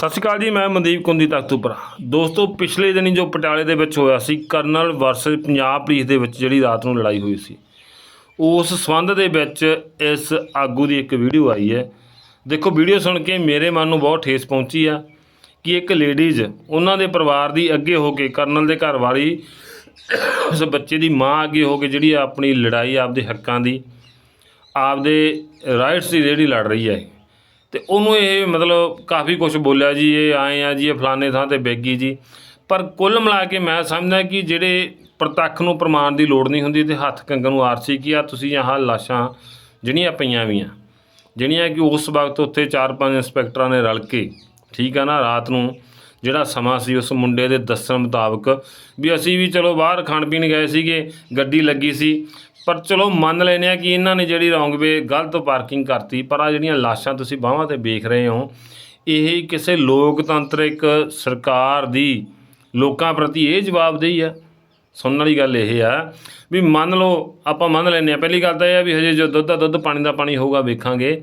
ਸਤਿ ਸ਼੍ਰੀ ਅਕਾਲ ਜੀ, ਮੈਂ ਮਨਦੀਪ ਕੁੰਦੀ ਤਖਤੂਪੁਰਾ। ਦੋਸਤੋ, ਪਿਛਲੇ ਦਿਨੀ ਜੋ ਪਟਿਆਲੇ ਦੇ ਵਿੱਚ ਹੋਇਆ ਸੀ, ਕਰਨਲ ਵਰਸਸ ਪੰਜਾਬ ਪੁਲਿਸ ਦੇ ਵਿੱਚ ਜਿਹੜੀ ਰਾਤ ਨੂੰ ਲੜਾਈ ਹੋਈ ਸੀ, ਉਸ ਸੰਬੰਧ ਦੇ ਵਿੱਚ ਇਸ ਆਗੂ ਦੀ ਇੱਕ ਵੀਡੀਓ ਆਈ ਹੈ। ਦੇਖੋ, ਵੀਡੀਓ ਸੁਣ ਕੇ ਮੇਰੇ ਮਨ ਨੂੰ ਬਹੁਤ ਠੇਸ ਪਹੁੰਚੀ ਆ ਕਿ ਇੱਕ ਲੇਡੀਜ਼ ਉਹਨਾਂ ਦੇ ਪਰਿਵਾਰ ਦੀ ਅੱਗੇ ਹੋ ਕੇ, ਕਰਨਲ ਦੇ ਘਰ ਵਾਲੀ ਉਸ ਬੱਚੇ ਦੀ ਮਾਂ ਅੱਗੇ ਹੋ ਕੇ ਜਿਹੜੀ ਆਪਣੀ ਲੜਾਈ ਆਪਦੇ ਹੱਕਾਂ ਦੀ, ਆਪਦੇ ਰਾਈਟਸ ਦੀ ਜਿਹੜੀ ਲੜ ਰਹੀ ਹੈ ਤੇ ਉਹਨੂੰ ਇਹ ਮਤਲਬ ਕਾਫੀ ਕੁਝ ਬੋਲਿਆ ਜੀ, ਇਹ ਆਏ ਆ ਜੀ, ਇਹ ਫਲਾਣੇ ਥਾਂ ਤੇ ਬੈਗੀ ਜੀ। ਪਰ ਕੁੱਲ ਮਿਲਾ ਕੇ ਮੈਂ ਸਮਝਦਾ ਕਿ ਜਿਹੜੇ ਪ੍ਰਤੱਖ ਨੂੰ ਪ੍ਰਮਾਣ ਦੀ ਲੋੜ ਨਹੀਂ ਹੁੰਦੀ ਤੇ ਹੱਥ ਕੰਗਣ ਨੂੰ ਆਰਸੀ ਕੀ ਆ, ਤੁਸੀਂ ਆਹ ਲਾਸ਼ਾਂ ਜਿਹੜੀਆਂ ਪਈਆਂ ਵੀਆਂ ਜਿਹੜੀਆਂ ਕਿ ਉਸ ਵਕਤ ਉੱਥੇ ਚਾਰ ਪੰਜ ਇੰਸਪੈਕਟਰਾਂ ਨੇ ਰਲ ਕੇ, ਠੀਕ ਆ ਨਾ, ਰਾਤ ਨੂੰ ਜਿਹੜਾ ਸਮਾਂ ਸੀ ਉਸ ਮੁੰਡੇ ਦੇ ਦੱਸਣ ਮੁਤਾਬਕ ਵੀ ਅਸੀਂ ਵੀ ਚਲੋ ਬਾਹਰ ਖਾਣ ਪੀਣ ਗਏ ਸੀਗੇ, ਗੱਡੀ ਲੱਗੀ ਸੀ। ਪਰ ਚਲੋ ਮੰਨ ਲੈਨੇ ਆ ਕਿ ਇਹਨਾਂ ਨੇ ਜਿਹੜੀ ਰੌਂਗ ਵੇ ਗਲਤ ਪਾਰਕਿੰਗ ਕਰਤੀ, ਪਰ ਆ ਜਿਹੜੀਆਂ ਲਾਸ਼ਾਂ ਤੁਸੀਂ ਬਾਹਾਂ ਤੇ ਵੇਖ ਰਹੇ ਹੋ, ਇਹ ਕਿਸੇ ਲੋਕਤੰਤਰਿਕ ਸਰਕਾਰ ਦੀ ਲੋਕਾਂ ਪ੍ਰਤੀ ਇਹ ਜਵਾਬਦੇਹੀ ਆ। ਸੁਣਨ ਵਾਲੀ ਗੱਲ ਇਹ ਆ ਵੀ ਮੰਨ ਲਓ ਆਪਾਂ ਮੰਨ ਲੈਨੇ ਆ, ਪਹਿਲੀ ਗੱਲ ਤਾਂ ਇਹ ਆ ਵੀ ਹਜੇ ਜੋ ਦੁੱਧ ਦਾ ਦੁੱਧ ਪਾਣੀ ਦਾ ਪਾਣੀ ਹੋਊਗਾ ਵੇਖਾਂਗੇ।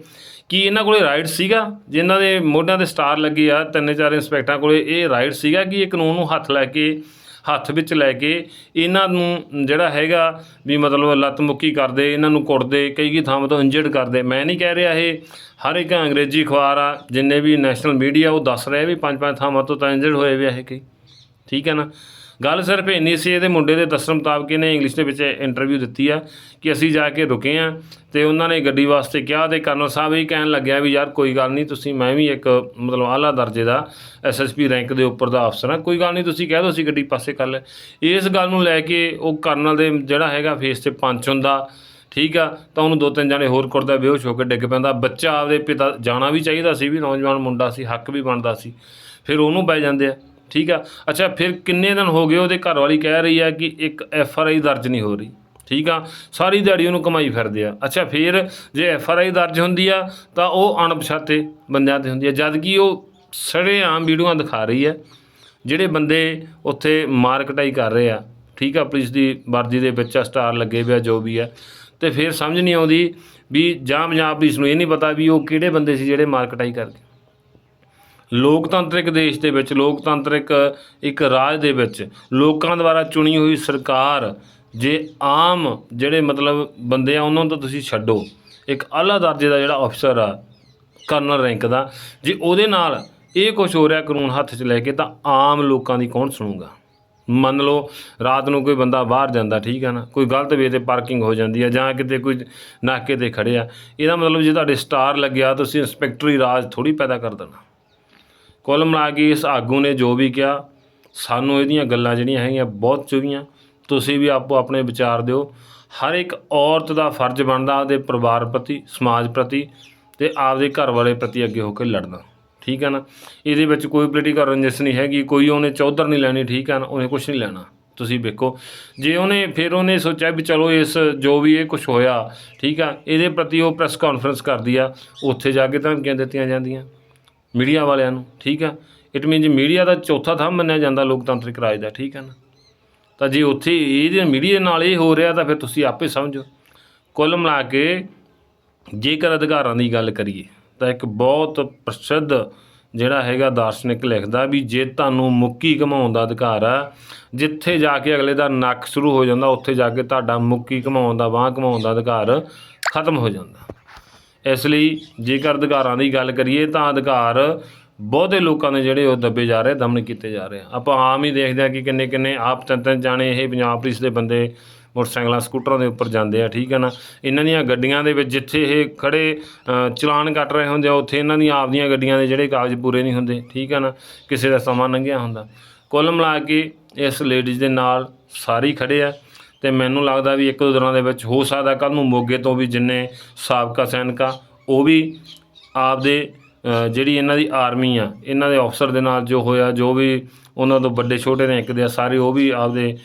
ਕਿ ਇਹਨਾਂ ਕੋਲੇ ਰਾਈਟ ਸੀਗਾ? ਜਿਨ੍ਹਾਂ ਦੇ ਮੋਢਿਆਂ ਤੇ ਸਟਾਰ ਲੱਗੇ ਆ, ਤਿੰਨ ਚਾਰ ਇੰਸਪੈਕਟਰਾਂ ਕੋਲੇ, ਇਹ ਰਾਈਟ ਸੀਗਾ ਕਿ ਇਹ ਕਾਨੂੰਨ ਨੂੰ ਹੱਥ ਲੈ ਕੇ, ਹੱਥ ਵਿੱਚ ਲੈ ਕੇ ਇਹਨਾਂ ਨੂੰ ਜਿਹੜਾ ਹੈਗਾ ਵੀ ਮਤਲਬ ਲੱਤ ਮੁੱਕੀ ਕਰਦੇ, ਇਹਨਾਂ ਨੂੰ ਕੁੱਟਦੇ, ਕਈ ਕਈ ਥਾਵਾਂ ਤੋਂ ਇੰਜਰਡ ਕਰਦੇ। ਮੈਂ ਨਹੀਂ ਕਹਿ ਰਿਹਾ ਇਹ ਹਰ ਇੱਕ ਅੰਗਰੇਜ਼ੀ ਅਖਬਾਰ ਆ, ਜਿੰਨੇ ਵੀ ਨੈਸ਼ਨਲ ਮੀਡੀਆ ਉਹ ਦੱਸ ਰਹੇ ਵੀ ਪੰਜ ਪੰਜ ਥਾਵਾਂ ਤੋਂ ਤਾਂ ਇੰਜਰਡ ਹੋਏ ਵੀ ਆ ਇਹ ਕਈ। ਠੀਕ ਹੈ ਨਾ? ਗੱਲ ਸਿਰਫ ਇੰਨੀ ਸੀ, ਇਹਦੇ ਮੁੰਡੇ ਦੇ ਦੱਸਣ ਮੁਤਾਬਕ ਇਹਨੇ ਇੰਗਲਿਸ਼ ਦੇ ਵਿੱਚ ਇੰਟਰਵਿਊ ਦਿੱਤੀ ਆ ਕਿ ਅਸੀਂ ਜਾ ਕੇ ਰੁਕੇ ਆ ਤੇ ਉਹਨਾਂ ਨੇ ਗੱਡੀ ਵਾਸਤੇ ਕਿਹਾ ਤੇ ਕਰਨਲ ਸਾਹਿਬ ਇਹ ਕਹਿਣ ਲੱਗਿਆ ਵੀ ਯਾਰ ਕੋਈ ਗੱਲ ਨਹੀਂ, ਤੁਸੀਂ ਮੈਂ ਵੀ ਇੱਕ ਮਤਲਬ ਆਲਾ ਦਰਜੇ ਦਾ ਐਸਐਸਪੀ ਰੈਂਕ ਦੇ ਉੱਪਰ ਦਾ ਅਫਸਰ ਆ ਕੋਈ ਗੱਲ ਨਹੀਂ ਤੁਸੀਂ ਕਹਿ ਦਿਓ ਅਸੀਂ ਗੱਡੀ ਪਾਸੇ ਕਰ ਲੈ। ਇਸ ਗੱਲ ਨੂੰ ਲੈ ਕੇ ਉਹ ਕਰਨਲ ਦੇ ਜਿਹੜਾ ਹੈਗਾ ਫੇਸ ਤੇ ਪੰਚ ਹੁੰਦਾ, ਠੀਕ ਆ, ਤਾਂ ਉਹਨੂੰ ਦੋ ਤਿੰਨ ਜਾਣੇ ਹੋਰ ਕੁੱਟਦਾ, ਬੇਹੋਸ਼ ਹੋ ਕੇ ਡਿੱਗ ਪੈਂਦਾ। ਬੱਚਾ ਆਪਦੇ ਪਿਤਾ, ਜਾਣਾ ਵੀ ਚਾਹੀਦਾ ਸੀ ਵੀ ਨੌਜਵਾਨ ਮੁੰਡਾ ਸੀ, ਹੱਕ ਵੀ ਬਣਦਾ ਸੀ। ਫਿਰ ਉਹਨੂੰ ਪੈ ਜਾਂਦੇ ਆ। ਠੀਕ ਆ? ਅੱਛਾ, ਫਿਰ ਕਿੰਨੇ ਦਿਨ ਹੋ ਗਏ ਉਹਦੇ ਘਰ ਵਾਲੀ ਕਹਿ ਰਹੀ ਆ ਕਿ ਇੱਕ ਐਫ ਆਰ ਆਈ ਦਰਜ ਨਹੀਂ ਹੋ ਰਹੀ, ਠੀਕ ਆ? ਸਾਰੀ ਦਿਹਾੜੀ ਉਹਨੂੰ ਕਮਾਈ ਫਿਰਦੇ ਆ। ਅੱਛਾ, ਫਿਰ ਜੇ ਐਫ ਆਰ ਆਈ ਦਰਜ ਹੁੰਦੀ ਆ, ਤਾਂ ਉਹ ਅਣਪਛਾਤੇ ਬੰਦਿਆਂ ਤੇ ਹੁੰਦੀ ਆ। ਜਦ ਕਿ ਉਹ ਸੜੇਆਮ ਵੀਡੀਓਆਂ ਦਿਖਾ ਰਹੀ ਆ, ਜਿਹੜੇ ਬੰਦੇ ਉੱਥੇ ਮਾਰਕਟਾਈ ਕਰ ਰਹੇ ਆ, ਠੀਕ ਆ? ਪੁਲਿਸ ਦੀ ਵਰਦੀ ਦੇ ਵਿੱਚ ਆ, ਸਟਾਰ ਲੱਗੇ ਪਿਆ ਜੋ ਵੀ ਆ। ਤੇ ਫਿਰ ਸਮਝ ਨਹੀਂ ਆਉਂਦੀ ਵੀ ਜਾਂ ਪੰਜਾਬ ਪੁਲਿਸ ਨੂੰ ਇਹ ਨਹੀਂ ਪਤਾ ਵੀ ਉਹ ਕਿਹੜੇ ਬੰਦੇ ਸੀ ਜਿਹੜੇ ਮਾਰਕਟਾਈ ਕਰ ਗਏ ਲੋਕਤੰਤਰਿਕ ਦੇਸ਼ ਦੇ ਵਿੱਚ, ਲੋਕਤੰਤਰਿਕ ਇੱਕ ਰਾਜ ਦੇ ਵਿੱਚ ਲੋਕਾਂ ਦੁਆਰਾ ਚੁਣੀ ਹੋਈ ਸਰਕਾਰ ਜੇ ਆਮ ਜਿਹੜੇ ਮਤਲਬ ਬੰਦੇ ਆ, ਉਹਨਾਂ ਤੋਂ ਤੁਸੀਂ ਛੱਡੋ। ਇੱਕ ਆਲਾ ਦਰਜੇ ਦਾ ਜਿਹੜਾ ਅਫਸਰ ਆ, ਕਰਨਲ ਰੈਂਕ ਦਾ, ਜੇ ਉਹਦੇ ਨਾਲ ਇਹ ਕੁਝ ਹੋ ਰਿਹਾ ਕਾਨੂੰਨ ਹੱਥ 'ਚ ਲੈ ਕੇ, ਤਾਂ ਆਮ ਲੋਕਾਂ ਦੀ ਕੌਣ ਸੁਣੂਗਾ? ਮੰਨ ਲਓ, ਰਾਤ ਨੂੰ ਕੋਈ ਬੰਦਾ ਬਾਹਰ ਜਾਂਦਾ, ਠੀਕ ਹੈ ਨਾ? ਕੋਈ ਗਲਤ ਵੇ ਤੇ ਪਾਰਕਿੰਗ ਹੋ ਜਾਂਦੀ ਹੈ ਜਾਂ ਕਿਤੇ ਕੋਈ ਨਾਕੇ ਤੇ ਖੜਿਆ ਇਹਦਾ ਮਤਲਬ ਜੇ ਤੁਹਾਡੇ ਸਟਾਰ ਲੱਗਿਆ, ਤੁਸੀਂ ਇੰਸਪੈਕਟਰੀ ਰਾਜ ਥੋੜੀ ਪੈਦਾ ਕਰ ਦੇਣਾ। ਕੁੱਲ ਮਿਲਾ ਕੇ ਇਸ ਆਗੂ ਨੇ ਜੋ ਵੀ ਕਿਹਾ, ਸਾਨੂੰ ਇਹਦੀਆਂ ਗੱਲਾਂ ਜਿਹੜੀਆਂ ਹੈਗੀਆਂ ਬਹੁਤ ਚੁਭੀਆਂ ਤੁਸੀਂ ਵੀ ਆਪੋ ਆਪਣੇ ਵਿਚਾਰ ਦਿਓ। ਹਰ ਇੱਕ ਔਰਤ ਦਾ ਫਰਜ਼ ਬਣਦਾ ਆਪਦੇ ਪਰਿਵਾਰ ਪ੍ਰਤੀ, ਸਮਾਜ ਪ੍ਰਤੀ ਤੇ ਆਪਦੇ ਘਰ ਵਾਲੇ ਪ੍ਰਤੀ ਅੱਗੇ ਹੋ ਕੇ ਲੜਨਾ। ਠੀਕ ਹੈ ਨਾ? ਇਹਦੇ ਵਿੱਚ ਕੋਈ ਪੋਲੀਟੀਕਲ ਰੰਜਿਸ਼ ਨਹੀਂ ਹੈਗੀ, ਕੋਈ ਉਹਨੇ ਚੌਧਰ ਨਹੀਂ ਲੈਣੀ, ਠੀਕ ਹੈ ਨਾ? ਉਹਨੇ ਕੁਝ ਨਹੀਂ ਲੈਣਾ। ਤੁਸੀਂ ਵੇਖੋ, ਜੇ ਉਹਨੇ, ਫਿਰ ਉਹਨੇ ਸੋਚਿਆ ਵੀ ਚਲੋ ਇਸ ਜੋ ਵੀ ਇਹ ਕੁਝ ਹੋਇਆ, ਠੀਕ ਆ ਇਹਦੇ ਪ੍ਰਤੀ ਉਹ ਪ੍ਰੈਸ ਕਾਨਫਰੰਸ ਕਰਦੀ ਆ, ਉੱਥੇ ਜਾ ਕੇ ਧਮਕੀਆਂ ਦਿੱਤੀਆਂ ਜਾਂਦੀਆਂ। ਮੀਡੀਆ ਵਾਲਿਆਂ ਨੂੰ, ਠੀਕ ਆ? ਇਟ ਮੀਨਸ ਮੀਡੀਆ ਦਾ ਚੌਥਾ ਥੰਮ ਮੰਨਿਆ ਜਾਂਦਾ ਲੋਕਤੰਤਰਿਕ ਰਾਜ ਦਾ, ਠੀਕ ਹੈ ਨਾ? ਤਾਂ ਜੇ ਉੱਥੇ ਇਹਦੇ ਮੀਡੀਆ ਨਾਲ ਇਹ ਹੋ ਰਿਹਾ ਤਾਂ ਫਿਰ ਤੁਸੀਂ ਆਪੇ ਸਮਝੋ। ਕੁੱਲ ਮਿਲਾ ਕੇ ਜੇਕਰ ਅਧਿਕਾਰਾਂ ਦੀ ਗੱਲ ਕਰੀਏ, ਤਾਂ ਇੱਕ ਬਹੁਤ ਪ੍ਰਸਿੱਧ ਜਿਹੜਾ ਹੈਗਾ ਦਾਰਸ਼ਨਿਕ ਲਿਖਦਾ ਵੀ ਜੇ ਤੁਹਾਨੂੰ ਮੁੱਕੀ ਕਮਾਉਣ ਦਾ ਅਧਿਕਾਰ ਆ, ਜਿੱਥੇ ਜਾ ਕੇ ਅਗਲੇ ਦਾ ਨੱਕ ਸ਼ੁਰੂ ਹੋ ਜਾਂਦਾ, ਉੱਥੇ ਜਾ ਕੇ ਤੁਹਾਡਾ ਮੁੱਕੀ ਕਮਾਉਣ ਦਾ, ਬਾਂਹ ਕਮਾਉਣ ਦਾ ਅਧਿਕਾਰ ਖਤਮ ਹੋ ਜਾਂਦਾ। ਇਸ ਲਈ ਜੇਕਰ ਅਧਿਕਾਰਾਂ ਦੀ ਗੱਲ ਕਰੀਏ ਤਾਂ ਅਧਿਕਾਰ ਬਹੁਤੇ ਲੋਕਾਂ ਦੇ ਜਿਹੜੇ ਉਹ ਦੱਬੇ ਜਾ ਰਹੇ, ਦਮਨ ਕੀਤੇ ਜਾ ਰਹੇ ਆ। ਆਪਾਂ ਆਮ ਹੀ ਦੇਖਦੇ ਆ ਕਿ ਕਿੰਨੇ ਕਿੰਨੇ ਆਪ ਤਿੰਨ ਤਿੰਨ ਜਾਣੇ ਇਹ ਪੰਜਾਬ ਪੁਲਿਸ ਦੇ ਬੰਦੇ ਮੋਟਰਸਾਈਕਲਾਂ, ਸਕੂਟਰਾਂ ਦੇ ਉੱਪਰ ਜਾਂਦੇ ਆ, ਠੀਕ ਹੈ ਨਾ? ਇਹਨਾਂ ਦੀਆਂ ਗੱਡੀਆਂ ਦੇ ਵਿੱਚ ਜਿੱਥੇ ਇਹ ਖੜੇ ਚਲਾਨ ਕੱਟ ਰਹੇ ਹੁੰਦੇ ਆ, ਉੱਥੇ ਇਹਨਾਂ ਦੀਆਂ ਆਪਦੀਆਂ ਗੱਡੀਆਂ ਦੇ ਜਿਹੜੇ ਕਾਗਜ਼ ਪੂਰੇ ਨਹੀਂ ਹੁੰਦੇ, ਠੀਕ ਹੈ ਨਾ? ਕਿਸੇ ਦਾ ਸਮਾਂ ਲੰਘਿਆ ਹੁੰਦਾ। ਕੁੱਲ ਮਿਲਾ ਕੇ ਇਸ ਲੇਡੀਜ਼ ਦੇ ਨਾਲ ਸਾਰੇ ਹੀ ਖੜੇ ਆ। ਅਤੇ ਮੈਨੂੰ ਲੱਗਦਾ ਵੀ ਇੱਕ ਦੋ ਦਿਨਾਂ ਦੇ ਵਿੱਚ ਹੋ ਸਕਦਾ ਕੱਲ੍ਹ ਨੂੰ ਮੋਗੇ ਤੋਂ ਵੀ ਜਿੰਨੇ ਸਾਬਕਾ ਸੈਨਿਕ ਆ ਉਹ ਵੀ ਆਪਦੇ ਜਿਹੜੀ ਇਹਨਾਂ ਦੀ ਆਰਮੀ ਆ ਇਹਨਾਂ ਦੇ ਅਫਸਰ ਦੇ ਨਾਲ ਜੋ ਹੋਇਆ ਜੋ ਵੀ ਉਹਨਾਂ ਤੋਂ ਵੱਡੇ ਛੋਟੇ ਨੇ ਇੱਕ ਦੇ ਆ, ਸਾਰੇ ਉਹ ਵੀ ਆਪਦੇ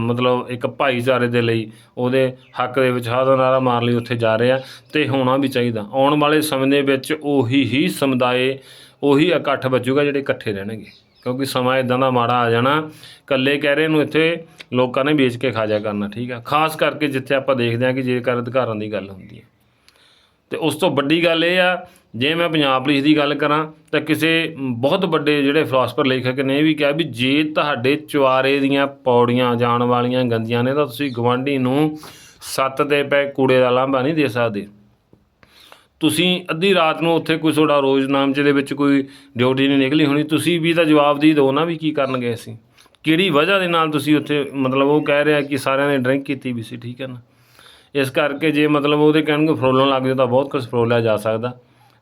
ਮਤਲਬ ਇੱਕ ਭਾਈਚਾਰੇ ਦੇ ਲਈ ਉਹਦੇ ਹੱਕ ਦੇ ਵਿੱਚ ਹਾਜ਼ਰ ਨਾਰਾ ਮਾਰਨ ਲਈ ਉੱਥੇ ਜਾ ਰਹੇ ਆ ਤੇ ਹੋਣਾ ਵੀ ਚਾਹੀਦਾ। ਆਉਣ ਵਾਲੇ ਸਮੇਂ ਦੇ ਵਿੱਚ ਉਹੀ ਹੀ ਸਮੁਦਾਇ ਉਹੀ ਇਕੱਠ ਬਚੂਗਾ ਜਿਹੜੇ ਇਕੱਠੇ ਰਹਿਣਗੇ। ਕਿਉਂਕਿ ਸਮਾਂ ਇਦਾਂ ਦਾ ਮਾੜਾ ਆ ਜਾਣਾ, ਇਕੱਲੇ ਕਹਿ ਰਹੇ ਨੂੰ ਇੱਥੇ ਲੋਕਾਂ ਨੇ ਵੇਚ ਕੇ ਖਾ ਜਾ ਕਰਨਾ, ਠੀਕ ਆ? ਖਾਸ ਕਰਕੇ ਜਿੱਥੇ ਆਪਾਂ ਦੇਖਦੇ ਹਾਂ ਕਿ ਜੇਕਰ ਅਧਿਕਾਰਾਂ ਦੀ ਗੱਲ ਹੁੰਦੀ ਹੈ। ਤੇ ਉਸ ਤੋਂ ਵੱਡੀ ਗੱਲ ਇਹ ਆ, ਜੇ ਮੈਂ ਪੰਜਾਬ ਪੁਲਿਸ ਦੀ ਗੱਲ ਕਰਾਂ, ਤਾਂ ਕਿਸੇ ਬਹੁਤ ਵੱਡੇ ਜਿਹੜੇ ਫਿਲਾਸਫਰ ਲੇਖਕ ਨੇ ਇਹ ਵੀ ਕਿਹਾ ਵੀ ਜੇ ਤੁਹਾਡੇ ਚੁਆਰੇ ਦੀਆਂ ਪੌੜੀਆਂ ਜਾਣ ਵਾਲੀਆਂ ਗੰਦੀਆਂ ਨੇ, ਤਾਂ ਤੁਸੀਂ ਗਵਾਂਢੀ ਨੂੰ ਸੱਤ ਦੇ ਪੈ ਕੂੜੇ ਦਾ ਲਾਂਭਾ ਨਹੀਂ ਦੇ ਸਕਦੇ। ਤੁਸੀਂ ਅੱਧੀ ਰਾਤ ਨੂੰ ਉੱਥੇ ਕੋਈ ਤੁਹਾਡਾ ਰੋਜ਼ ਨਾਮਚੇ ਦੇ ਵਿੱਚ ਕੋਈ ਡਿਊਟੀ ਨਹੀਂ ਨਿਕਲੀ ਹੋਣੀ, ਤੁਸੀਂ ਵੀ ਤਾਂ ਜਵਾਬ ਦੀ ਦਿਓ ਨਾ ਵੀ ਕੀ ਕਰਨ ਗਏ ਸੀ। ਕਿਹੜੀ ਵਜ੍ਹਾ ਦੇ ਨਾਲ ਤੁਸੀਂ ਉੱਥੇ, ਮਤਲਬ ਉਹ ਕਹਿ ਰਿਹਾ ਕਿ ਸਾਰਿਆਂ ਨੇ ਡਰਿੰਕ ਕੀਤੀ ਵੀ ਸੀ, ਠੀਕ ਹੈ ਨਾ? ਇਸ ਕਰਕੇ ਜੇ ਮਤਲਬ ਉਹਦੇ ਕਹਿਣਗੇ ਫਰੋਲਣ ਲੱਗ ਜਾਓ ਤਾਂ ਬਹੁਤ ਕੁਝ ਫਰੋਲਿਆ ਜਾ ਸਕਦਾ।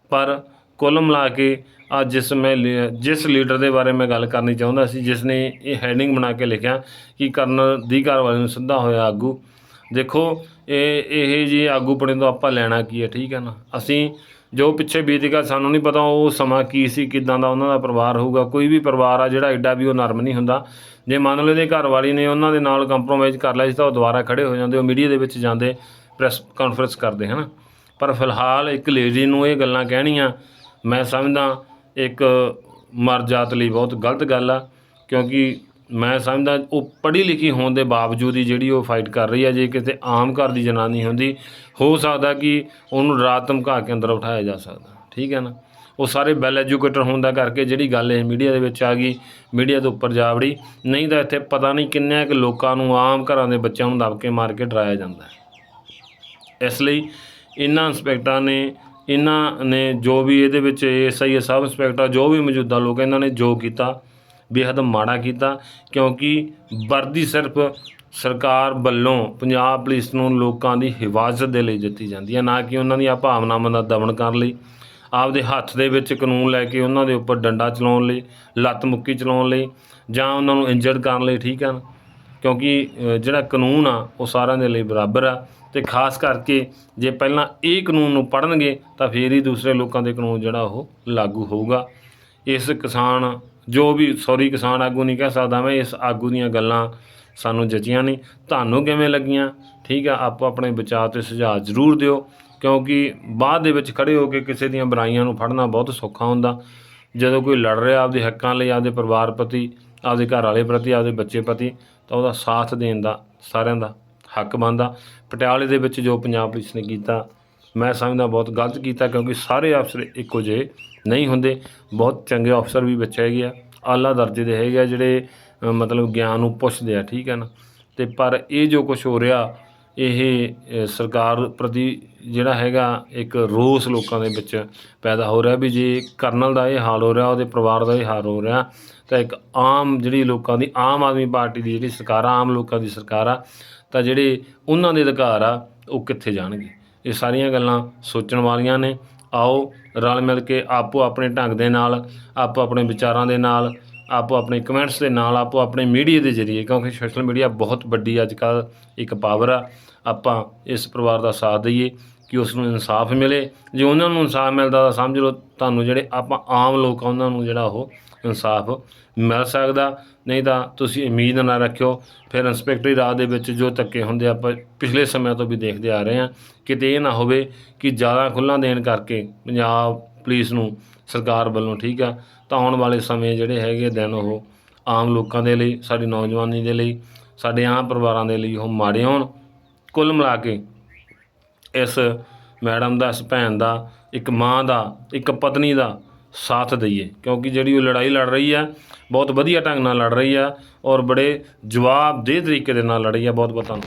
ਪਰ ਕੁੱਲ ਮਿਲਾ ਕੇ ਅੱਜ ਜਿਸ ਮੈਂ ਲੀ- ਜਿਸ ਲੀਡਰ ਦੇ ਬਾਰੇ ਮੈਂ ਗੱਲ ਕਰਨੀ ਚਾਹੁੰਦਾ ਸੀ, ਜਿਸ ਨੇ ਇਹ ਹੈਡਿੰਗ ਬਣਾ ਕੇ ਲਿਖਿਆ ਕਿ ਕਰਨ ਦੀ ਵਾਲੇ ਨੂੰ ਸਿੱਧਾ ਹੋਇਆ ਆਗੂ ਦੇਖੋ, ਇਹ ਇਹ ਜੀ ਆਗੂ ਬਣੇ ਤੋਂ ਆਪਾਂ ਲੈਣਾ ਕੀ ਹੈ, ਠੀਕ ਹੈ ਨਾ? ਅਸੀਂ ਜੋ ਪਿੱਛੇ ਬੀਤ ਗਿਆ, ਸਾਨੂੰ ਨਹੀਂ ਪਤਾ ਉਹ ਸਮਾਂ ਕੀ ਸੀ, ਕਿਦਾਂ ਦਾ ਉਹਨਾਂ ਦਾ ਪਰਿਵਾਰ ਹੋਊਗਾ। ਕੋਈ ਵੀ ਪਰਿਵਾਰ ਆ ਜਿਹੜਾ ਐਡਾ ਵੀ ਉਹ ਨਰਮ ਨਹੀਂ ਹੁੰਦਾ। ਜੇ ਮੰਨ ਲਓ ਇਹਦੇ ਘਰ ਵਾਲੀ ਨੇ ਉਹਨਾਂ ਦੇ ਨਾਲ ਕੰਪਰੋਮਾਈਜ਼ ਕਰ ਲਿਆ ਸੀ ਤਾਂ ਉਹ ਦੁਬਾਰਾ ਖੜੇ ਹੋ ਜਾਂਦੇ, ਉਹ ਮੀਡੀਆ ਦੇ ਵਿੱਚ ਜਾਂਦੇ ਪ੍ਰੈਸ ਕਾਨਫਰੰਸ ਕਰਦੇ, ਹਨ? ਪਰ ਫਿਲਹਾਲ ਇੱਕ ਲੇਡੀ ਨੂੰ ਇਹ ਗੱਲਾਂ ਕਹਿਣੀਆਂ, ਮੈਂ ਸਮਝਦਾ ਇੱਕ ਮਰ ਜਾਤ ਲਈ ਬਹੁਤ ਗਲਤ ਗੱਲ ਆ, ਕਿਉਂਕਿ ਮੈਂ ਸਮਝਦਾ ਉਹ ਪੜ੍ਹੀ ਲਿਖੀ ਹੋਣ ਦੇ ਬਾਵਜੂਦ ਹੀ ਜਿਹੜੀ ਉਹ ਫਾਈਟ ਕਰ ਰਹੀ ਹੈ, ਜੇ ਕਿਤੇ ਆਮ ਘਰ ਦੀ ਜਨਾਨੀ ਹੁੰਦੀ, ਹੋ ਸਕਦਾ ਕਿ ਉਹਨੂੰ ਰਾਤ ਧਮਕਾ ਕੇ ਅੰਦਰ ਉਠਾਇਆ ਜਾ ਸਕਦਾ। ਠੀਕ ਹੈ ਨਾ? ਉਹ ਸਾਰੇ ਵੈਲ ਐਜੂਕੇਟਡ ਹੋਣ ਦਾ ਕਰਕੇ ਜਿਹੜੀ ਗੱਲ ਇਹ ਮੀਡੀਆ ਦੇ ਵਿੱਚ ਆ ਗਈ ਮੀਡੀਆ ਦੇ ਉੱਪਰ ਜਾ ਵੜੀ ਨਹੀਂ ਤਾਂ ਇੱਥੇ ਪਤਾ ਨਹੀਂ ਕਿੰਨੇ ਕੁ ਲੋਕਾਂ ਨੂੰ ਆਮ ਘਰਾਂ ਦੇ ਬੱਚਿਆਂ ਨੂੰ ਦਬਕੇ ਮਾਰ ਕੇ ਡਰਾਇਆ ਜਾਂਦਾ ਹੈ। ਇਸ ਲਈ ਇਹਨਾਂ ਇੰਸਪੈਕਟਰਾਂ ਨੇ, ਇਹਨਾਂ ਨੇ ਜੋ ਵੀ ਇਹਦੇ ਵਿੱਚ ਐਸਆਈ ਸਬ ਇੰਸਪੈਕਟਰ ਜੋ ਵੀ ਮੌਜੂਦਾ ਲੋਕ ਇਹਨਾਂ ਨੇ ਜੋ ਕੀਤਾ ਬੇਹੱਦ ਮਾੜਾ ਕੀਤਾ, ਕਿਉਂਕਿ ਵਰਦੀ ਸਿਰਫ ਸਰਕਾਰ ਵੱਲੋਂ ਪੰਜਾਬ ਪੁਲਿਸ ਨੂੰ ਲੋਕਾਂ ਦੀ ਹਿਫਾਜ਼ਤ ਦੇ ਲਈ ਦਿੱਤੀ ਜਾਂਦੀ ਹੈ, ਨਾ ਕਿ ਉਹਨਾਂ ਦੀਆਂ ਭਾਵਨਾਵਾਂ ਦਾ ਦਮਨ ਕਰਨ ਲਈ। ਆਪਦੇ ਹੱਥ ਦੇ ਵਿੱਚ ਕਾਨੂੰਨ ਲੈ ਕੇ ਉਹਨਾਂ ਦੇ ਉੱਪਰ ਡੰਡਾ ਚਲਾਉਣ ਲਈ, ਲੱਤ ਮੁੱਕੀ ਚਲਾਉਣ ਲਈ, ਜਾਂ ਉਹਨਾਂ ਨੂੰ ਇੰਜਰਡ ਕਰਨ ਲਈ ਠੀਕ ਹੈ ਕਿਉਂਕਿ ਜਿਹੜਾ ਕਾਨੂੰਨ ਆ, ਉਹ ਸਾਰਿਆਂ ਦੇ ਲਈ ਬਰਾਬਰ ਆ। ਤੇ ਖਾਸ ਕਰਕੇ ਜੇ ਪਹਿਲਾਂ ਇਹ ਕਾਨੂੰਨ ਨੂੰ ਪੜ੍ਹਨਗੇ, ਤਾਂ ਫੇਰ ਹੀ ਦੂਸਰੇ ਲੋਕਾਂ ਦੇ ਕਾਨੂੰਨ ਜਿਹੜਾ ਉਹ ਲਾਗੂ ਹੋਊਗਾ। ਇਸ ਕਿਸਾਨ ਜੋ ਵੀ ਸੌਰੀ ਕਿਸਾਨ ਆਗੂ ਨਹੀਂ ਕਹਿ ਸਕਦਾ ਮੈਂ, ਇਸ ਆਗੂ ਦੀਆਂ ਗੱਲਾਂ ਸਾਨੂੰ ਜਚੀਆਂ ਨਹੀਂ। ਤੁਹਾਨੂੰ ਕਿਵੇਂ ਲੱਗੀਆਂ? ਠੀਕ ਆ, ਆਪੋ ਆਪਣੇ ਵਿਚਾਰ ਤੇ ਸੁਝਾਅ ਜ਼ਰੂਰ ਦਿਓ, ਕਿਉਂਕਿ ਬਾਅਦ ਦੇ ਵਿੱਚ ਖੜੇ ਹੋ ਕੇ ਕਿਸੇ ਦੀਆਂ ਬੁਰਾਈਆਂ ਨੂੰ ਫੜਨਾ ਬਹੁਤ ਸੌਖਾ ਹੁੰਦਾ। ਜਦੋਂ ਕੋਈ ਲੜ ਰਿਹਾ ਆਪਦੇ ਹੱਕਾਂ ਲਈ, ਆਪਦੇ ਪਰਿਵਾਰ ਪ੍ਰਤੀ, ਆਪਦੇ ਘਰ ਵਾਲੇ ਪ੍ਰਤੀ, ਆਪਦੇ ਬੱਚੇ ਪ੍ਰਤੀ, ਤਾਂ ਉਹਦਾ ਸਾਥ ਦੇਣ ਦਾ, ਸਾਰਿਆਂ ਦਾ ਹੱਕ ਬਣਦਾ। ਪਟਿਆਲੇ ਦੇ ਵਿੱਚ ਜੋ ਪੰਜਾਬ ਪੁਲਿਸ ਨੇ ਕੀਤਾ, ਮੈਂ ਸਮਝਦਾ ਬਹੁਤ ਗਲਤ ਕੀਤਾ, ਕਿਉਂਕਿ ਸਾਰੇ ਅਫਸਰ ਇੱਕੋ ਜਿਹੇ ਨਹੀਂ ਹੁੰਦੇ। ਬਹੁਤ ਚੰਗੇ ਅਫਸਰ ਵੀ ਵਿੱਚ ਹੈਗੇ ਆ। ਆਲਾ ਦਰਜੇ ਦੇ ਹੈਗੇ ਆ ਜਿਹੜੇ ਮਤਲਬ ਗਿਆਨ ਨੂੰ ਪੁੱਛਦੇ ਆ, ਠੀਕ ਹੈ ਨਾ? ਤੇ ਪਰ ਇਹ ਜੋ ਕੁਝ ਹੋ ਰਿਹਾ, ਇਹ ਸਰਕਾਰ ਪ੍ਰਤੀ ਜਿਹੜਾ ਹੈਗਾ ਇੱਕ ਰੋਸ ਲੋਕਾਂ ਦੇ ਵਿੱਚ ਪੈਦਾ ਹੋ ਰਿਹਾ ਵੀ ਜੇ ਕਰਨਲ ਦਾ ਇਹ ਹਾਲ ਹੋ ਰਿਹਾ, ਉਹਦੇ ਪਰਿਵਾਰ ਦਾ ਇਹ ਹਾਲ ਹੋ ਰਿਹਾ, ਤਾਂ ਇੱਕ ਆਮ ਜਿਹੜੀ ਲੋਕਾਂ ਦੀ, ਆਮ ਆਦਮੀ ਪਾਰਟੀ ਦੀ ਜਿਹੜੀ ਸਰਕਾਰ ਆ, ਆਮ ਲੋਕਾਂ ਦੀ ਸਰਕਾਰ ਆ, ਤਾਂ ਜਿਹੜੇ ਉਹਨਾਂ ਦੇ ਅਧਿਕਾਰ ਆ, ਉਹ ਕਿੱਥੇ ਜਾਣਗੇ? ਇਹ ਸਾਰੀਆਂ ਗੱਲਾਂ ਸੋਚਣ ਵਾਲੀਆਂ ਨੇ। ਆਓ ਰਲ ਮਿਲ ਕੇ ਆਪੋ ਆਪਣੇ ਢੰਗ ਦੇ ਨਾਲ, ਆਪੋ ਆਪਣੇ ਵਿਚਾਰਾਂ ਦੇ ਨਾਲ, ਆਪੋ ਆਪਣੇ ਕਮੈਂਟਸ ਦੇ ਨਾਲ, ਆਪੋ ਆਪਣੇ ਮੀਡੀਆ ਦੇ ਜ਼ਰੀਏ, ਕਿਉਂਕਿ ਸੋਸ਼ਲ ਮੀਡੀਆ ਬਹੁਤ ਵੱਡੀ ਅੱਜ ਕੱਲ੍ਹ ਇੱਕ ਪਾਵਰ ਆ। ਆਪਾਂ ਇਸ ਪਰਿਵਾਰ ਦਾ ਸਾਥ ਦਈਏ ਕਿ ਉਸ ਨੂੰ ਇਨਸਾਫ ਮਿਲੇ। ਜੇ ਉਹਨਾਂ ਨੂੰ ਇਨਸਾਫ ਮਿਲਦਾ ਤਾਂ ਸਮਝ ਲਓ ਤੁਹਾਨੂੰ ਜਿਹੜੇ ਆਪਾਂ ਆਮ ਲੋਕ ਆ, ਉਹਨਾਂ ਨੂੰ ਜਿਹੜਾ ਉਹ ਇਨਸਾਫ ਮਿਲ ਸਕਦਾ ਨਹੀਂ ਤਾਂ ਤੁਸੀਂ ਉਮੀਦ ਨਾ ਰੱਖਿਓ। ਫਿਰ ਇੰਸਪੈਕਟਰੀ ਰਾਜ ਦੇ ਵਿੱਚ ਜੋ ਧੱਕੇ ਹੁੰਦੇ ਆ, ਆਪਾਂ ਪਿਛਲੇ ਸਮਿਆਂ ਤੋਂ ਵੀ ਦੇਖਦੇ ਆ ਰਹੇ ਹਾਂ। ਕਿਤੇ ਇਹ ਨਾ ਹੋਵੇ ਕਿ ਜ਼ਿਆਦਾ ਖੁੱਲ੍ਹਾਂ ਦੇਣ ਕਰਕੇ ਪੰਜਾਬ ਪੁਲਿਸ ਨੂੰ ਸਰਕਾਰ ਵੱਲੋਂ ਠੀਕ ਆ ਤਾਂ ਆਉਣ ਵਾਲੇ ਸਮੇਂ ਜਿਹੜੇ ਹੈਗੇ ਦਿਨ ਉਹ ਆਮ ਲੋਕਾਂ ਦੇ ਲਈ ਸਾਡੀ ਨੌਜਵਾਨੀ ਦੇ ਲਈ ਸਾਡੇ ਆਮ ਪਰਿਵਾਰਾਂ ਦੇ ਲਈ ਉਹ ਮਾੜੇ ਹੋਣ। ਕੁੱਲ ਮਿਲਾ ਕੇ ਇਸ ਮੈਡਮ ਦਾ ਇਸ ਭੈਣ ਦਾ ਇੱਕ ਮਾਂ ਦਾ ਇੱਕ ਪਤਨੀ ਦਾ ਸਾਥ ਦਈਏ, ਕਿਉਂਕਿ ਜਿਹੜੀ ਉਹ ਲੜਾਈ ਲੜ ਰਹੀ ਆ, ਬਹੁਤ ਵਧੀਆ ਢੰਗ ਨਾਲ ਲੜ ਰਹੀ ਆ ਔਰ ਬੜੇ ਜਵਾਬਦੇਹ ਤਰੀਕੇ ਦੇ ਨਾਲ ਲੜ ਰਹੀ ਆ ਬਹੁਤ ਬਹੁਤ ਧੰਨਵਾਦ